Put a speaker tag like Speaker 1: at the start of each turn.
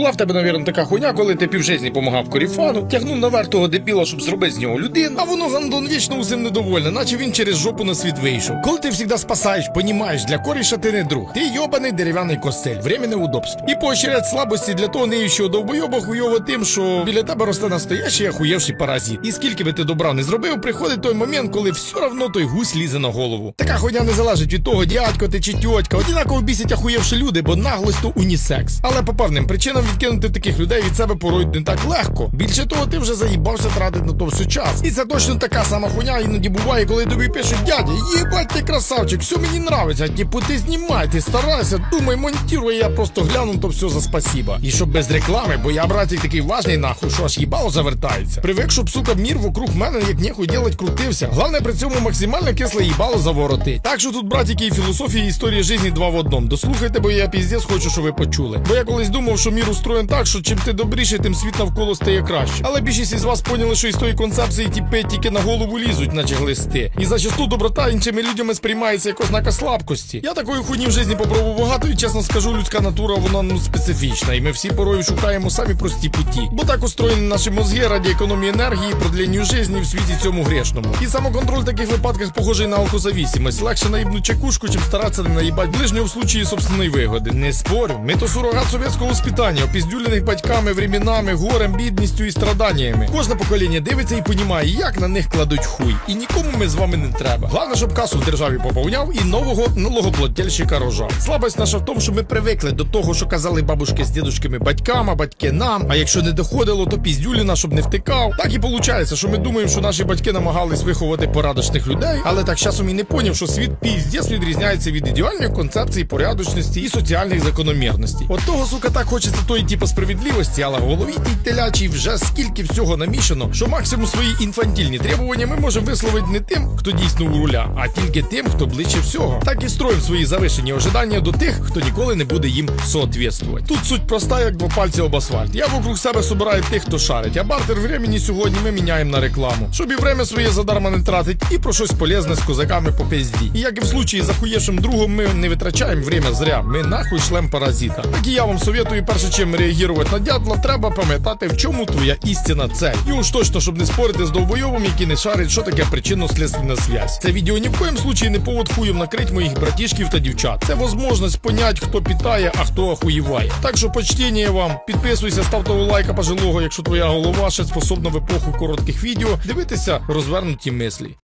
Speaker 1: Була в тебе, навірно, така хуйня, коли ти півжизні помагав коріфану, тягнув наверх того дебіла, щоб зробити з нього людину, а воно гандон вічно усім недовольне, наче він через жопу на світ вийшов. Коли ти завжди спасаєш, понімаєш, для коріша ти не друг. Ти йобаний дерев'яний костель, временне удобство. І поощрять слабості для того неючого довбойоба хуйово тим, що біля тебе росте настоящий ахуєвший паразит. І скільки би ти добра не зробив, приходить той момент, коли все равно той гусь лізе на голову. Така хуйня не залежить від того, дядько ти чи тьотька. Однаково бісять ахуєвши люди, бо наглость то унісекс. Але по певним причинам відкинути таких людей від себе порой не так легко. Більше того, ти вже заїбався тратити на то все час. І це точно така сама хуйня іноді буває, коли тобі пишуть дядя, їбать ти красавчик, все мені нравиться. Типу ти знімай, ти старайся, думай, монтіруй, я просто гляну, то все за спасіба. І щоб без реклами, бо я братик такий важний нахуй, що аж їбало завертається. Привик, щоб сука мір вокруг мене як нехуй делать крутився. Головне при цьому максимально кисле їбало заворотить. Так що тут, братики, і філософія і історія житті два в одному. Дослухайте, бо я піздець хочу, щоб ви почули. Бо я колись думав, що мір устроєн так, що чим ти добріший, тим світ навколо стає краще. Але більшість із вас поняли, що із тої концепції тіпи тільки на голову лізуть, наче глисти. І зачасту доброта іншими людьми сприймається як ознака слабкості. Я такої хуйні в житті попробував багато, і чесно скажу, людська натура вона ну специфічна, і ми всі порою шукаємо самі прості путі. Бо так устроєні наші мозги раді економії енергії, продленню житті в світі цьому грешному. І самоконтроль в таких випадках похожий на алкозависимость. Легше наїбнуть чекушку, чим старатися не наїбать ближнього в случаї собственної вигоди. Не спорю, ми то сурогат совєтського воспитання, опіздюлених батьками, временами, горем, бідністю і страданнями. Кожне покоління дивиться і понімає, як на них кладуть хуй. І нікому ми з вами не треба. Головне, щоб касу в державі поповняв і нового налогоплательщика рожав. Слабость наша в тому, що ми привикли до того, що казали бабушки з дідушками батькам, а батьки нам. А якщо не доходило, то піздюліна, щоб не втикав. Так і виходить, що ми думаємо, що наші батьки намагались виховати порядочних людей, але так часом і не поняв, що світ піздець відрізняється від ідеальної концепції порядочності і соціальних закономірностей. От того, сука, так хочеться тої типу справедливості, але в голові тій телячій вже скільки всього намішано, що максимум свої інфантільні требування ми можемо висловити не тим, хто дійсно у руля, а тільки тим, хто ближче всього. Так і строїмо свої завишені ожидання до тих, хто ніколи не буде їм соответствувати. Тут суть проста, як два пальці об асфальт. Я вокруг себе собираю тих, хто шарить, а бартер времени сьогодні ми міняємо на рекламу, щоб і время своє задарма не тратить, і про щось полезне з козаками по пизді. І як і в случаї з ахуєшим другом, ми не витрачаємо время зря. Ми нахуй шлем паразита. Так і я вам советую, перше чим реагувати на дятла, треба пам'ятати, в чому твоя істина цель. І уж точно, щоб не спорити з довбойовим, який не шарить, що таке причинно-слідственна зв'язь. Це відео ні в коїм случаї не повод хуєм накрить моїх братішків та дівчат. Це возможність понять, хто питає, а хто ахуєває. Так що почтення вам, підписуйся, став того лайка пожилого, якщо твоя голова ще способна в епоху коротких відео дивитися розвернуті мислі.